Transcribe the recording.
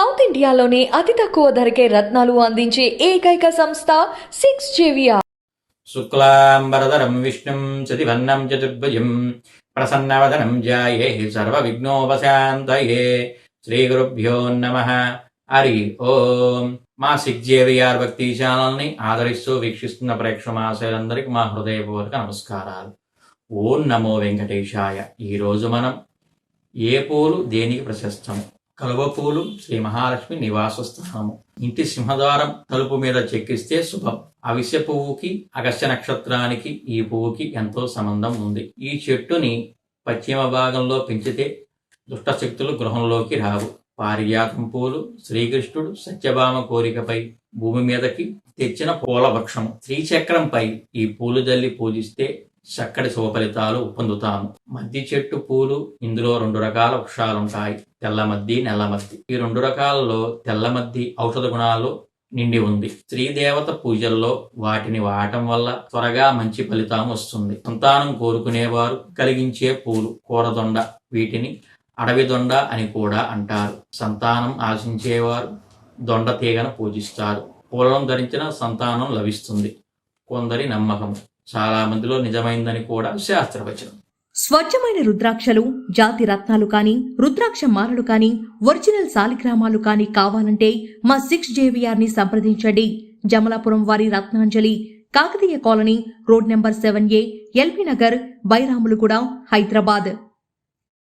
South ఇండియాలోనే అతి తక్కువ ధరకే రత్నాలు అందించే ఏకైక సంస్థ సిక్స్ జేవియా శుక్లాంబరధరం విష్ణుం శతివర్ణం చతుర్భుజం ప్రసన్నవదనం హే శ్రీ గురుభ్యోం నమ. హరి ఓం. మా సిక్ జేవిఆర్ భక్తి ఛానల్ని ఆదరిస్తూ వీక్షిస్తున్న ప్రేక్షమాశయులందరికీ మా హృదయపూర్వక నమస్కారాలు. ఓం నమో వెంకటేశాయ. ఈరోజు మనం ఏ పూలు దేనికి ప్రశస్తము? కలువ పూలు శ్రీ మహాలక్ష్మి నివాస స్థానము ఇంటి సింహద్వారం తలుపు మీద చెక్కిస్తే శుభం. అవిసె పువ్వుకి అగస్య నక్షత్రానికి ఈ పువ్వుకి ఎంతో సంబంధం ఉంది. ఈ చెట్టుని పశ్చిమ భాగంలో పెంచితే దుష్ట శక్తులు గృహంలోకి రావు. పారిజాతం పూలు శ్రీకృష్ణుడు సత్యభామ కోరికపై భూమి మీదకి తెచ్చిన పూల వృక్షము. శ్రీచక్రంపై ఈ పూలు జల్లి పూజిస్తే చక్కటి శుభఫలితాలు పొందుతాము. మద్ది చెట్టు పూలు ఇందులో రెండు రకాల వృక్షాలుంటాయి. తెల్ల తెల్లమద్ది నల్లమద్ది ఈ రెండు రకాలలో తెల్లమద్ది ఔషధ గుణాలు నిండి ఉంది. స్త్రీ దేవత పూజల్లో వాటిని వాడటం వల్ల త్వరగా మంచి ఫలితం వస్తుంది. సంతానం కోరుకునేవారు కలిగించే పూలు కూరదొండ వీటిని అడవి దొండ అని కూడా అంటారు. సంతానం ఆశించేవారు దొండ తీగను పూజిస్తారు. పూలను ధరించిన సంతానం లభిస్తుంది. కొందరి నమ్మకం చాలా మందిలో నిజమైందని కూడా శాస్త్రవచనం. స్వచ్ఛమైన రుద్రాక్షలు జాతి రత్నాలు కానీ రుద్రాక్ష మాలలు కాని ఒరిజినల్ సాలిగ్రామాలు కానీ కావాలంటే మా సిక్స్ జేవిఆర్ని సంప్రదించండి. జమలాపురం వారి Ratnanjali Kakatiya colony road number seven A LB Nagar Bairamalguda Hyderabad.